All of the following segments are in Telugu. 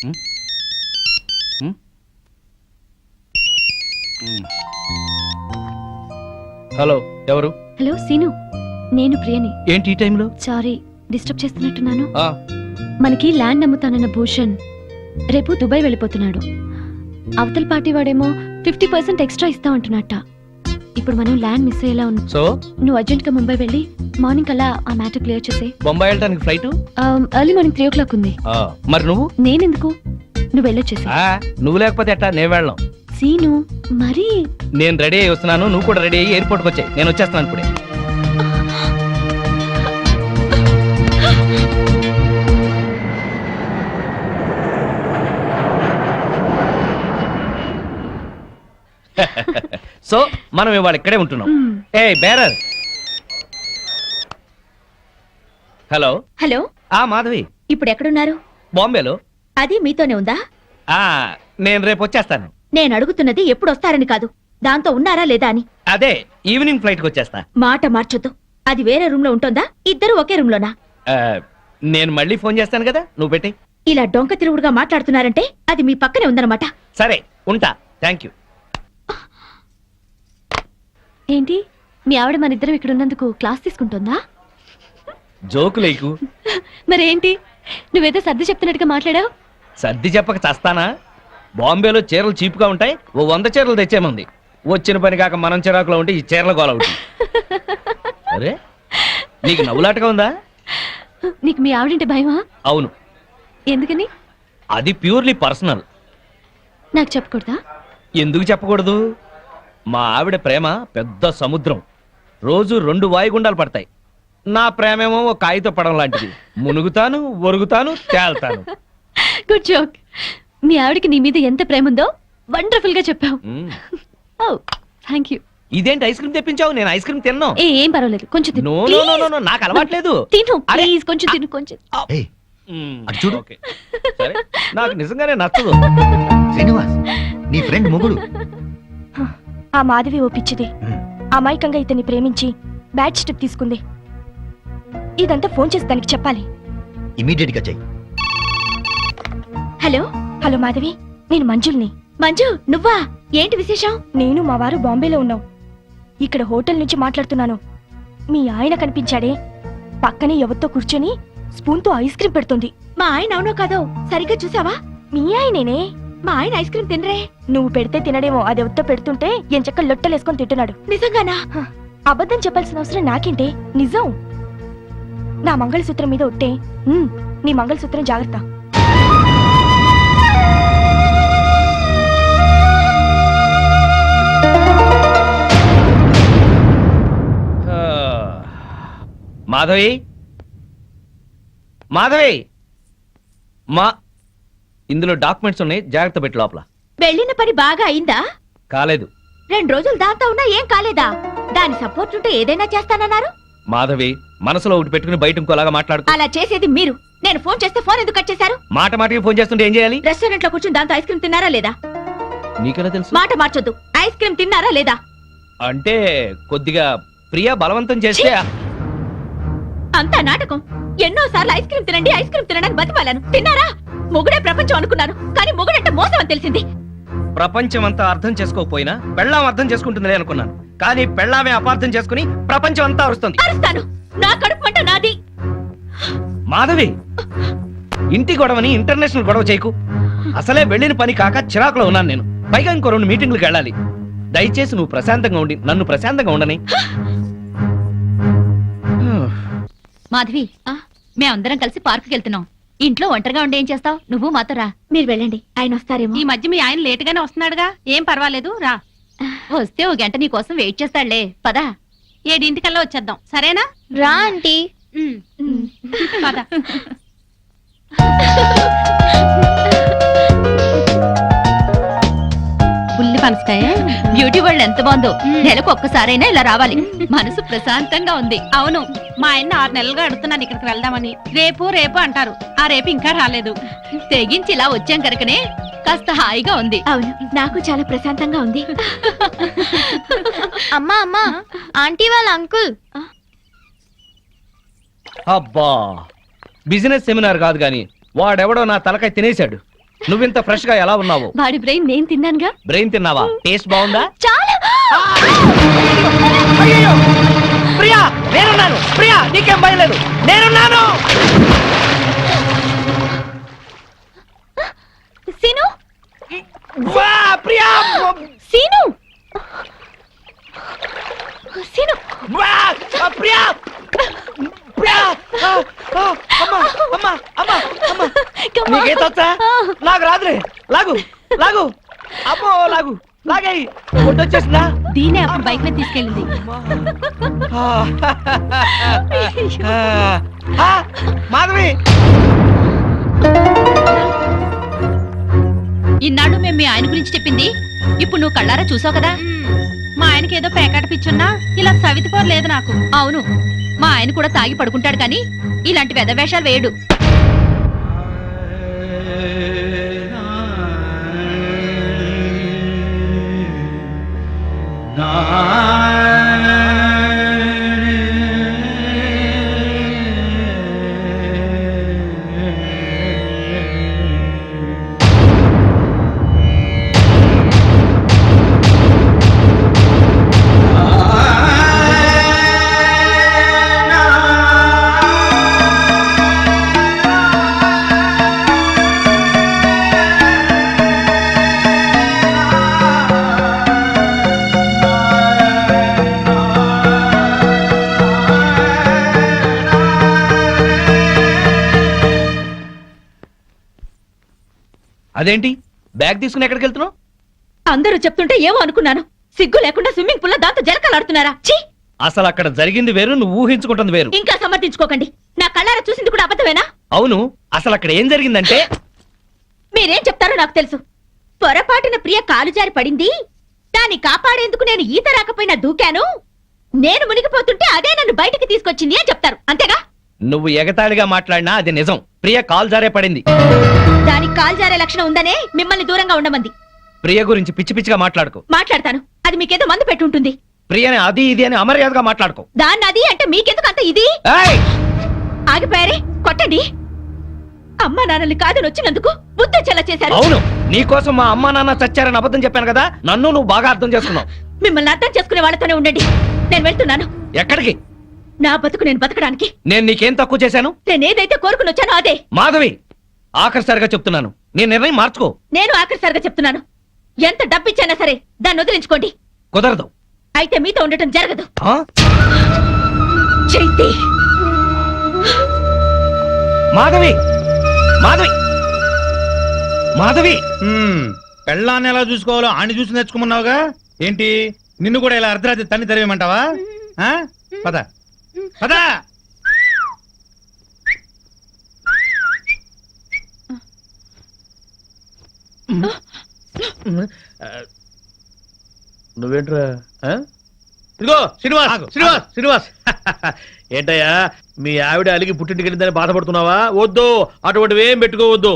హలో ఎవరు? హలో సీను. నేను ప్రియని. ఏంటి ఈ టైంలో? సారీ డిస్టర్బ్ చేస్తున్నట్టున్నాను. మనకి ల్యాండ్ అమ్ముతానన్న భూషణ్ రేపు దుబాయ్ వెళ్ళిపోతున్నాడు. అవతల పార్టీ వాడేమో ఫిఫ్టీ పర్సెంట్ ఎక్స్ట్రా ఇస్తా అంటున్నట్ట ఇప్పుడు మనం ల్యాండ్ మిస్ అయ్యేలా ఉన్నాం సో నువ్వు అర్జెంట్గా ముంబై వెళ్ళి మార్నింగ్ అలా ఆ మ్యాటర్ క్లియర్ చేసే బొంబాయి వెళ్ళడానికి flight? Early morning three o'clock ఉంది. మరి నువ్వు? నేనెందుకు? నువ్వు వెళ్ళొచ్చేసి నువ్వు లేకపోతే ఎట్టా? నేను వెళ్ళాం సీను మరి? నేను రెడీ అయ్యి వస్తున్నాను. నువ్వు కూడా రెడీ అయ్యి ఎయిర్పోర్ట్కి వచ్చాయి. నేను వచ్చేస్తున్నాను ఇప్పుడే. సో మనం ఇవాళ ఇక్కడే ఉంటున్నాం. ఏ బేరర్. హలో. హలో. ఆ మాధవి. ఇప్పుడు ఎక్కడున్నారు బాంబేలో. అది మీతోనే ఉందా? ఆ నేను రేపు వచ్చేస్తాను. నేను అడుగుతున్నది ఎప్పుడు వస్తారని కాదు. దాంతో ఉన్నారా లేదా అని. అదే ఈవినింగ్ ఫ్లైట్కి వచ్చేస్తా. మాట మార్చొద్దు. అది వేరే రూమ్లో ఉంటుందా? ఇద్దరు ఒకే రూమ్ లోనా నేను మళ్ళీ ఫోన్ చేస్తాను కదా నువ్వు పెట్టి ఇలా డొంక తిరుగుడుగా మాట్లాడుతున్నారంటే అది మీ పక్కనే ఉందన్నమాట. సరే ఉంటా. Thank you. ఏంటి? మీ ఆవిడ మన ఇద్దరం ఇక్కడ ఉన్నందుకు క్లాస్ తీసుకుంటుందా? జోకు లేకు మరేంటి? నువ్వేదో సర్ది చెప్తున్నట్టుగా మాట్లాడావు? సర్ది చెప్పక చస్తానా? బాంబేలో చీరలు చీప్గా ఉంటాయి ఓ వంద చీరలు తెచ్చేమంది. వచ్చిన పని కాక మనం చిరాకులో ఉంటే ఈ చీరల గోల ఒకటి అరే నీకు నవ్వులాటగా ఉందా? నీకు మీ ఆవిడంటే భయమా? అవును. ఎందుకని? అది ప్యూర్లీ పర్సనల్. నాకు చెప్పకూడదా? ఎందుకు చెప్పకూడదు? మా ఆవిడ ప్రేమ పెద్ద సముద్రం. రోజు రెండు వాయుగుండాలు పడతాయి. నా ప్రేమేమో ఒక కాగిత పడం లాంటిది. మునుగుతాను ఒరుగుతాను తేల్తాను. గుడ్ జోక్ మీ ఆవిడకి నీ మీద ఎంత ప్రేమ ఉందో వండర్ఫుల్గా చెప్పావు. మ్మ్. ఓ థ్యాంక్ యూ ఇదేంటి ఐస్ క్రీమ్ తెప్పించావు? నేను ఐస్ క్రీమ్ తిన్నాను ఏ ఏం పర్వాలేదు. కొంచెం తిను. No no no no, no నాకు అలవాట్లేదు. తిను అరే. ప్లీజ్ కొంచెం తిను కొంచెం. ఏయ్. మ్మ్, అటు చూడు. ఓకే. సరే. నాకు నిజంగానే నచ్చదు. శ్రీనివాస్ నీ ఫ్రెండ్ మొగుడు. ఆ మాధవి ఓ పిచ్చిది. అమాయకంగా ఇతన్ని ప్రేమించి బ్యాడ్ స్టెప్ తీసుకుంది. ఇదంతా ఫోన్ చేసి దానికి చెప్పాలి. ఇమీడియట్గా చెయ్యి. హలో? హలో మాధవి నేను మంజుల్ని. మంజు నువ్వా? ఏంటి విశేషం? నేను మా వారు బాంబేలో ఉన్నాం. ఇక్కడ హోటల్ నుంచి మాట్లాడుతున్నాను. మీ ఆయన కనిపించాడే. పక్కనే ఎవరితో కూర్చొని స్పూన్తో ఐస్ క్రీమ్ పెడుతుంది. మా ఆయన అవునో కాదో సరిగ్గా చూసావా? మీ ఆయనేనే? మా ఆయన ఐస్ క్రీమ్ తినరే. నువ్వు పెడితే తినడేమో అది ఎవరితో పెడుతుంటే ఎంచక్క లొట్టలేసుకొని తింటున్నాడు. నిజంగానా? అబద్ధం చెప్పాల్సిన అవసరం నాకేంటే? నిజం. నా మంగళసూత్రం మీద ఒట్టే. నీ మంగళసూత్రం జాగ్రత్త. మాధవి? మాధవి? మా ఇందులో డాక్యుమెంట్స్ ఉన్నాయి జాగ్రత్త పెట్టి లోపల. వెళ్ళిన పని బాగా అయిందా? కాలేదు. రెండు రోజులు దాంతో ఉన్నా ఏం కాలేదా? దాని సపోర్ట్ ఉంటే ఏదైనా చేస్తానన్నారు? మాధవి మనసులో ఒకటి పెట్టుకుని బయట ఇంకోలాగా మాట్లాడుతూ అలా చేసేది మీరు. నేను ఫోన్ చేస్తే ఫోన్ ఎందుకు కట్ చేశారు? మాట మాటకి ఫోన్ చేస్తుంటే ఏం చేయాలి? రెస్టారెంట్లో కూర్చుని దాంతో ఐస్ క్రీమ్ తిన్నారా లేదా? నీకెలా తెలుసు? మాట మార్చొద్దు. ఐస్ క్రీమ్ తిన్నారా లేదా? అంటే కొద్దిగా ప్రియా బలవంతం చేస్తే అంతా నాటకం. ఎన్నో సార్లు ఐస్ క్రీమ్ తినండి ఐస్ క్రీమ్ తినడానికి బతిమాలను. తిన్నారా? మొగుడే ప్రపంచం అనుకున్నాను కానీ మొగుడంటే మోసం అని తెలిసింది. ప్రపంచం అంతా అర్థం చేసుకోకపోయినా పెళ్ళాం అర్థం చేసుకుంటుందిలే అనుకున్నాను. కానీ పెళ్ళామే అపార్థం చేసుకుని ప్రపంచం అంతా అరుస్తుంది. అరుస్తాను. నా కడుపు మంట నాది. మాధవి! ఇంటి గొడవని ఇంటర్నేషనల్ గొడవ చేయకు. అసలే వెళ్ళిన పని కాక చిరాకులో ఉన్నాను నేను. పైగా ఇంకో రెండు మీటింగ్లకు వెళ్ళాలి. దయచేసి నువ్వు ప్రశాంతంగా ఉండి నన్ను ప్రశాంతంగా ఉండని. మాధవి? మేమందరం కలిసి పార్కుకి వెళ్తున్నాం. ఇంట్లో ఒంటరిగా ఉండి ఏం చేస్తావు? నువ్వు మాతో రా. మీరు వెళ్ళండి. ఆయన వస్తారేమో. ఈ మధ్య మీ ఆయన లేటుగానే వస్తున్నాడుగా. ఏం పర్వాలేదు రా. వస్తే ఓ గంట నీ కోసం వెయిట్ చేస్తాడులే. పదా. ఏడింటికల్లా వచ్చేద్దాం. సరేనా? రా ఆంటీ. ఉమ్. పద. పనసకాయ బ్యూటీ వరల్డ్ ఎంత బాగుందో. నెలకు ఒక్కసారైనా ఇలా రావాలి. మనసు ప్రశాంతంగా ఉంది. అవును మా ఆయన ఆరు నెలలుగా అడుగుతున్నాను ఇక్కడికి వెళ్దామని. రేపు రేపు అంటారు. ఆ రేపు ఇంకా రాలేదు. తెగించి ఇలా వచ్చాం కనుకనే కాస్త హాయిగా ఉంది. అవును నాకు చాలా ప్రశాంతంగా ఉంది. అమ్మా అమ్మా ఆంటీ వాళ్ళ అంకుల్. అబ్బా బిజినెస్ సెమినార్ కాదు గాని వాడెవడో నా తలకాయ తినేశాడు. నువ్వింత ఫ్రెష్గా ఎలా ఉన్నావు? వాడి బ్రెయిన్ నేను తిన్నానుగా. బ్రెయిన్ తిన్నావా? టేస్ట్ బాగుందా? చాలా! ప్రియా నేనున్నాను. ప్రియా నీకేం భయం లేదు. నేనున్నాను సీను వా, ప్రియా సీను సీను వా, ఆ, ప్రియా ప్రియా ఆ, ఆ, అమ్మా అమ్మా అమ్మా అమ్మా Come on. నీకేతొచ్చా నాకు రాదులే లాగు లాగు అమ్మో లాగు లాగేయి వచ్చేసిందా దీనే అప్పుడు బైక్ మీద తీసుకెళ్ళింది. మాధవి! ఇన్నాళ్ళు మేము మీ ఆయన గురించి చెప్పింది. ఇప్పుడు నువ్వు కళ్ళారా చూసావు కదా? మా ఆయనకి ఏదో పేకాట పిచ్చున్నా ఇలా సవితిపోరు లేదు నాకు. అవును మా ఆయన కూడా తాగి పడుకుంటాడు కానీ ఇలాంటి వెద వేషాలు వేయడు అదేంటి? బ్యాగ్ తీసుకుని ఎక్కడికి వెళ్తున్నావు? అందరూ చెప్తుంటే ఏమో అనుకున్నాను. సిగ్గు లేకుండా స్విమ్మింగ్ పూల్లో దాంతో జలకలాడుతున్నారా? ఛీ! అసలు అక్కడ జరిగింది వేరు నువ్వు ఊహించుకుంటుంది వేరు. ఇంకా సమర్థించుకోకండి. నా కళ్ళారా చూసింది కూడా అబద్ధమేనా? అవును అసలు అక్కడ ఏం జరిగిందంటే? మీరేం చెప్తారో నాకు తెలుసు. పొరపాటున ప్రియ కాలు జారి పడింది. దాన్ని కాపాడేందుకు నేను ఈత రాకపోయినా దూకాను. నేను మునిగిపోతుంటే అదే నన్ను బయటికి తీసుకొచ్చింది అని చెప్తారు. అంతేగా? నువ్వు ఎగతాళిగా మాట్లాడినా అది నిజం. ప్రియ కాల్ జారే పడింది. దానికి కాలు జారే లక్షణం ఉందనే మిమ్మల్ని దూరంగా ఉండమంది. ప్రియ గురించి పిచ్చి పిచ్చిగా మాట్లాడుకో. మాట్లాడతాను. అది మీకేదో మందు పెట్టుంటుంది ప్రియని అది ఇది అని అమర్యాదగా మాట్లాడుకో. దాన్ని అది అంటే మీకెందుకు అంత ఇది! ఆగిపోయారే? కొట్టండి. అమ్మా నాన్నల్ని కాదని వచ్చినందుకు బుద్ధి చెల్ల చేశారు. అవును నీకోసం మా అమ్మా నాన్న చచ్చారని అబద్ధం చెప్పాను కదా నన్ను నువ్వు బాగా అర్థం చేసుకున్నావు. మిమ్మల్ని అర్థం చేసుకునే వాళ్ళతోనే ఉండండి. నేను వెళ్తున్నాను. ఎక్కడికి? నా బతుకు నేను బతకడానికి. నేను నీకేం తక్కువ చేశాను? నేను ఏదైతే కోరుకుని వచ్చానో అదే. మాధవి! ఆఖరిసారిగా చెప్తున్నాను. నీ నిర్ణయం మార్చుకో. నేను ఆఖరిసారిగా చెప్తున్నాను. ఎంత డబ్బిచ్చానా సరే దాన్ని వదిలించుకోండి. కుదరదు. అయితే మీతో ఉండటం జరగదు? చైతి. మాధవి! మాధవి! మాధవి! హ్మ్, పెళ్ళాన్ని ఎలా చూసుకోవాలో ఆని చూసి నేర్చుకోమన్నావుగా? ఏంటి? నిన్ను కూడా ఇలా అర్ధరాత్రి తన్ని తెరవేయమంటావా? ఆ? పద. పద! నువ్వేంట్రా? ఆ? ఇదిగో శ్రీనివాస్ ఆగు, శ్రీనివాస్ శ్రీనివాస్. ఏంటయ్యా మీ ఆవిడ అలిగి పుట్టింటికి వెళ్ళిందని బాధపడుతున్నావా? వద్దు అటువంటివి ఏం పెట్టుకోవద్దు.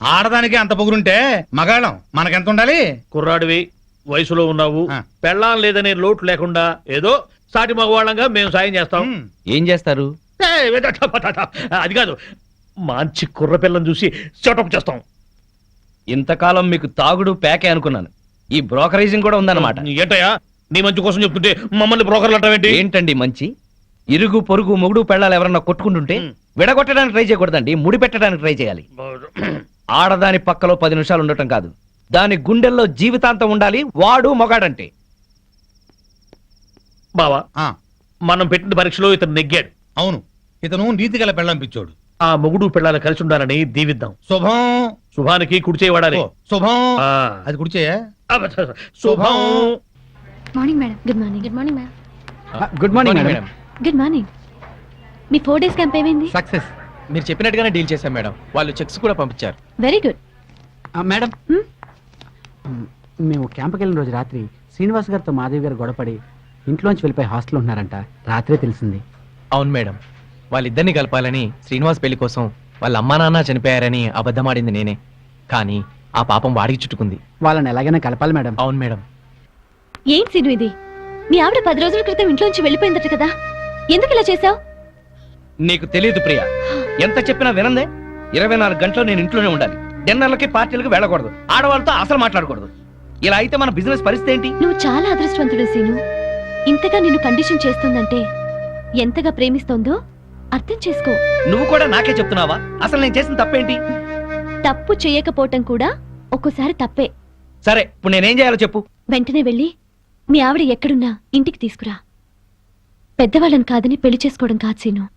ఆడదానికి అంత పొగురుంటే మగాళ్ళం మనకెంత ఉండాలి కుర్రాడివి వయసులో ఉన్నావు ఆ. పెళ్ళాం లేదనే లోటు లేకుండా ఏదో సాటి మగవాళ్ళంగా మేము సాయం చేస్తాం. ఏం చేస్తారు. అది కాదు మంచి కుర్ర పిల్లని చూసి సెటప్ చేస్తాం. ఇంతకాలం మీకు తాగుడు పేకే అనుకున్నాను. ఈ బ్రోకరేజింగ్ కూడా ఉందన్నమాట. ఏంటయ్యా? నీ మంచి కోసం చెప్తుంటే మమ్మల్ని బ్రోకర్లు అంటావేంటి ఏంటండి మంచి? ఇరుగు పొరుగు మొగుడు పెళ్ళాలు ఎవరన్నా కొట్టుకుంటుంటే. విడగొట్టడానికి ట్రై చేయకూడదండి ముడి పెట్టడానికి ట్రై చేయాలి. ఆడదాని పక్కలో పది నిమిషాలు ఉండటం కాదు. దాని గుండెల్లో జీవితాంతం ఉండాలి వాడు మొగాడంటే. బావా ఆ, మనం పెట్టిన పరీక్షలో ఇతను నెగ్గాడు. అవును ఇతను నీతి గల పెళ్ళం పిచ్చోడు. ఆ మొగుడు పిల్లలు కలిసి ఉండాలని దీవిద్దాం. శుభం. శుభానికి కుడి చేయబడాలి ఓ, శుభం. ఆ. అది కుడిచేయా? అబ్బ, శుభం. Morning madam good morning good morning ma'am good morning madam good morning మీ ఫోర్ డేస్ క్యాంప్ ఏమైంది? సక్సెస్ మీరు చెప్పినట్టుగానే డీల్ చేశాం మేడం వాళ్ళు చెక్స్ కూడా పంపించారు. Very good madam Hmm? మేము క్యాంప్కి వెళ్ళిన రోజు రాత్రి శ్రీనివాస్ గారితో మాధవి గారు గొడవపడి ఇంట్లోంచి వెళ్ళిపోయి హాస్టల్ ఉంటున్నారంట రాత్రే తెలిసింది. అవును మేడం వాళ్ళిద్దరిని కలపాలని శ్రీనివాస్ పెళ్ళి కోసం వాళ్ళ అమ్మా నాన్న చనిపోయారని అబద్ధమాడింది నేనే. కానీ ఆ పాపం వాడికి చుట్టుకుంది. వాళ్ళని ఎలాగైనా కలపాలి మేడం. అవును మేడం. ఏం సీను ఇది? మీ ఆవిడ పది రోజుల క్రితం ఇంట్లోంచి వెళ్ళిపోయిందట కదా. ఎందుకు ఇలా చేసావు నీకు తెలియదు ప్రియ. ఎంత చెప్పినా వినందే. ఇరవై నాలుగు గంటలు నేను ఇంట్లోనే ఉండాలి. డిన్నర్లకి పార్టీలకి వెళ్ళకూడదు. ఆడవాళ్ళతో అసలు మాట్లాడకూడదు. ఇలా అయితే మన బిజినెస్ పరిస్థితి ఏంటి? నువ్వు చాలా అదృష్టవంతుడు సీను. ఇంతగా నిన్ను కండిషన్ చేస్తుందంటే ఎంతగా ప్రేమిస్తోందో అర్థం చేసుకో. నువ్వు కూడా నాకే చెప్తున్నావా? అసలు నేను చేసిన తప్పేంటి? తప్పు చేయకపోవటం కూడా ఒక్కోసారి తప్పే. సరే ఇప్పుడు నేనేం చేయాలో చెప్పు. వెంటనే వెళ్ళి మీ ఆవిడ ఎక్కడున్నా ఇంటికి తీసుకురా. పెద్దవాళ్ళని కాదని పెళ్ళి చేసుకోవడం కాదు సీను.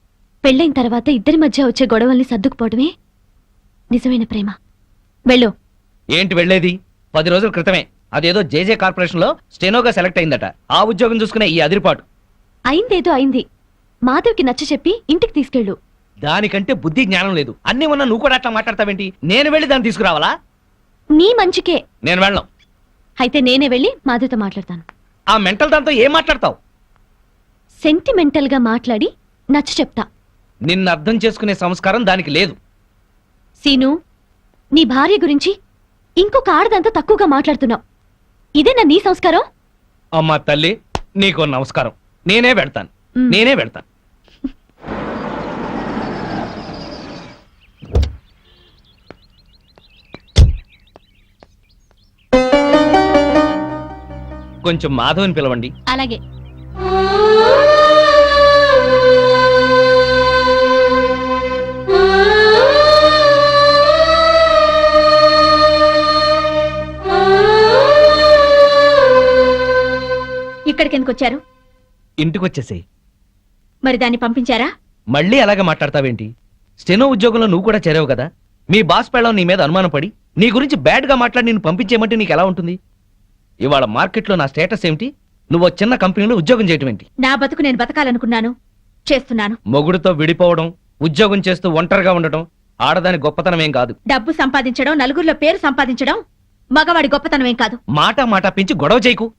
పెళ్ళైన తర్వాత ఇద్దరి మధ్య వచ్చే గొడవల్ని సర్దుకుపోవడమే నిజమైన ప్రేమ. వెళ్ళు. ఏంటి వెళ్ళేది? పది రోజుల క్రితమే. అదేదో జేజే కార్పొరేషన్లో స్టెనోగా సెలెక్ట్ అయిందట. ఆ ఉద్యోగం చూసుకునే ఈ అదిరిపాటు. అయిందేదో అయింది. మాధవ్కి నచ్చ చెప్పి ఇంటికి తీసుకెళ్ళు. దానికంటే బుద్ధి జ్ఞానం లేదు. అన్ని ఉన్న నువ్వు కూడా అట్లా మాట్లాడతావేంటి? నేను వెళ్ళి దాన్ని తీసుకురావాలా? నీ మంచికే. నేను వెళ్ళను. అయితే నేనే వెళ్ళి మాధవ్తో మాట్లాడతాను. ఆ మెంటల్ దాంతో ఏం మాట్లాడతావు? సెంటిమెంటల్గా మాట్లాడి నచ్చ చెప్తా. నిన్ను అర్థం చేసుకునే సంస్కారం దానికి లేదు. సీను నీ భార్య గురించి ఇంకొక ఆడదంతా తక్కువగా మాట్లాడుతున్నావు. ఇదేనా నీ సంస్కారం? అమ్మా తల్లి నీకు నమస్కారం. నేనే వెళ్తాను. మ్. నేనే వెళ్తాను. కొంచెం మాధవని పిలవండి. అలాగే. ఇక్కడికి ఎందుకు వచ్చారు ఇంటికి వచ్చేసేయ్ మరి దాన్ని పంపించారా? మళ్ళీ అలాగే మాట్లాడతావేంటి? స్టెనో ఉద్యోగంలో నువ్వు కూడా చేరావు కదా. మీ బాస్ పెళ్ళం నీ మీద అనుమానం పడి నీ గురించి బ్యాడ్గా మాట్లాడి నేను పంపించేయమంటే నీకు ఎలా ఉంటుంది? ఇవాళ మార్కెట్లో నా స్టేటస్ ఏమిటి? నువ్వు చిన్న కంపెనీలో ఉద్యోగం చేయటం ఏంటి? నా బతుకు నేను బతకాలనుకున్నాను. చేస్తున్నాను. మొగుడుతో విడిపోవడం ఉద్యోగం చేస్తూ ఒంటరిగా ఉండటం ఆడదాని గొప్పతనం ఏం కాదు. డబ్బు సంపాదించడం నలుగురిలో పేరు సంపాదించడం మగవాడి గొప్పతనమేం కాదు. మాట మాట పెంచి గొడవ చేయకు.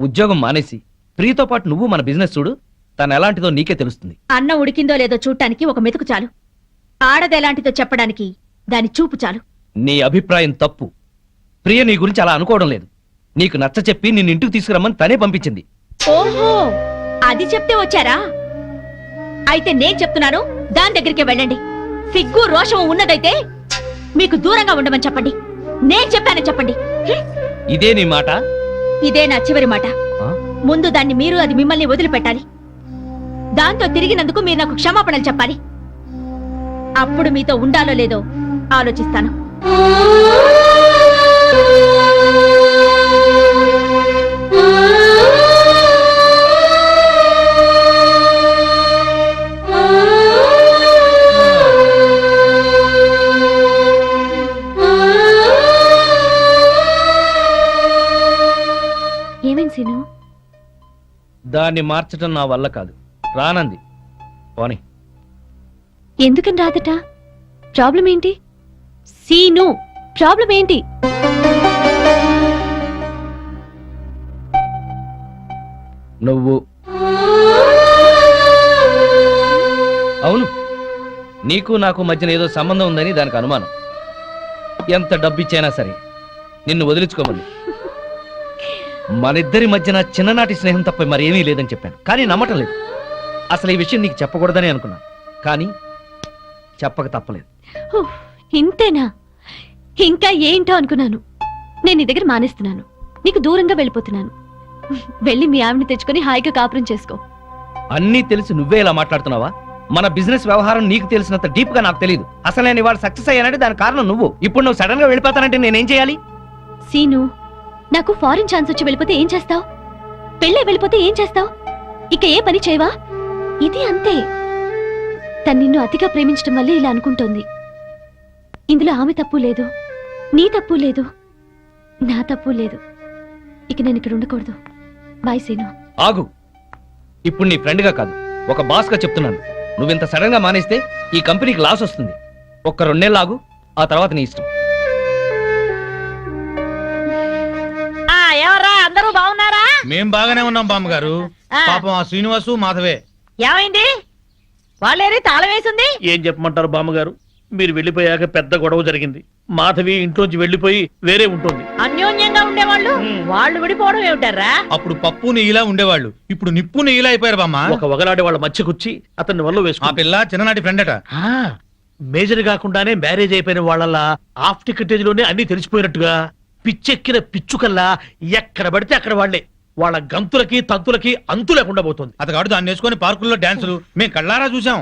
ఉద్యోగం మానేసి ప్రియతో పాటు నువ్వు మన బిజినెస్ చూడు తను ఎలాంటిదో నీకే తెలుస్తుంది. అన్నం ఉడికిందో లేదో చూడటానికి ఒక మెతుకు చాలు. ఆడదెలాంటిదో చెప్పడానికి దాని చూపు చాలు. నీ అభిప్రాయం తప్పు. ప్రియ నీ గురించి అలా అనుకోవడం లేదు. నీకు నచ్చ చెప్పి నిన్ను ఇంటికి తీసుకురమ్మని తనే పంపించింది. ఓహో అది చెప్తే వచ్చారా? అయితే నేను చెప్తున్నాను దాని దగ్గరికి వెళ్ళండి. సిగ్గు రోషం ఉన్నదైతే మీకు దూరంగా ఉండమని చెప్పండి. నేను చెప్పానని చెప్పండి. ఇదే నీ మాట? ఇదే నా చివరి మాట? ముందు దాన్ని మీరు అది మిమ్మల్ని వదిలిపెట్టాలి. దాంతో తిరిగినందుకు మీరు నాకు క్షమాపణలు చెప్పాలి. అప్పుడు మీతో ఉండాలో లేదో ఆలోచిస్తాను. దాన్ని మార్చడం నా వల్ల కాదు. రానంది. పోనీ. ఎందుకని రాదట? ప్రాబ్లం ఏంటి? సీను ప్రాబ్లం ఏంటి? నువ్వు. అవును. నీకు నాకు మధ్యన ఏదో సంబంధం ఉందని దానికి అనుమానం. ఎంత డబ్బిచ్చైనా సరే నిన్ను వదిలించుకోమని. మనిద్దరి మధ్యన చిన్ననాటి స్నేహం తప్ప మరేమీ లేదని చెప్పాను. కానీ నమ్మటం లేదు. అసలు ఈ విషయం నీకు చెప్పకూడదని అనుకున్నాను. కానీ చెప్పక తప్పలేదు. ఉఫ్, ఇంతేనా? ఇంకా ఏంటో అనుకున్నాను. నేను నీ దగ్గర మానేస్తున్నాను. నీకు దూరంగా వెళ్ళిపోతున్నాను. వెళ్ళి మీ ఆవిడని తెచ్చుకొని హాయిగా కాపురం చేసుకో. అన్నీ తెలిసి నువ్వే ఇలా మాట్లాడుతున్నావా? మన బిజినెస్ వ్యవహారం నీకు తెలిసినంత డీప్గా నాకు తెలియదు అసలు నేను ఇవాళ సక్సెస్ అయ్యానంటే దాని కారణం నువ్వు. ఇప్పుడు నువ్వు సడన్గా వెళ్ళిపోతానంటే నేనేం చేయాలి? సీను నాకు ఫారిన్ ఛాన్స్ వచ్చి వెళ్ళిపోతే ఏం చేస్తావు? పెళ్ళే వెళ్ళిపోతే ఏం చేస్తావు? ఇక ఏ పని చేయవా? ఇది అంతే. తను నిన్ను అతిగా ప్రేమించడం వల్లే ఇలా అనుకుంటోంది. ఇందులో ఆమె తప్పు లేదు. నీ తప్పు లేదు. నా తప్పు లేదు. ఇక నేను ఇక్కడ ఉండకూడదు. బాయ్ సీను. ఆగు. ఇప్పుడు నీ ఫ్రెండ్గా కాదు. ఒక బాస్గా చెప్తున్నాను. నువ్వింత సడన్గా మానేస్తే ఈ కంపెనీకి లాస్ వస్తుంది. ఒక్క రెండేళ్ళు ఆగు. ఆ తర్వాత నీ ఇష్టం. మేం బాగానే ఉన్నాం బామ్మగారు. ఆ. పాపం ఆ శ్రీనివాసు మాధవే. ఏమైంది? వాళ్ళేరి తాళం వేసింది? ఏం చెప్పమంటారు బామ్మగారు? మీరు వెళ్ళిపోయాక పెద్ద గొడవ జరిగింది. మాధవి ఇంట్లోంచి వెళ్ళిపోయి వేరే ఉంటుంది. అన్యోన్యంగా ఉండేవాళ్ళు? వాళ్ళు విడిపోవడం ఏమిటారా అప్పుడు పప్పు నెయ్యిలా ఉండేవాళ్ళు. ఇప్పుడు నిప్పు నెయ్యిలా అయిపోయారు బామ్మ. ఒక వగలాడే వాళ్ళ మధ్యకొచ్చి అతన్ని వల్ల ఆ వేసుకుంది. పిల్ల చిన్ననాటి ఫ్రెండ్ అట. మేజర్ కాకుండానే మ్యారేజ్ అయిపోయిన వాళ్ళలా హాఫ్ టికెటేజ్లోనే అన్ని తెలిసిపోయినట్టుగా పిచ్చెక్కిన పిచ్చుకల్లా ఎక్కడ పడితే అక్కడ వాళ్ళే. వాళ్ళ గంతులకి తంతులకి అంతు లేకుండా పోతుంది. అతగాడు దాన్ని వేసుకొని పార్కుల్లో డాన్సులు. మేము కళ్ళారా చూసాం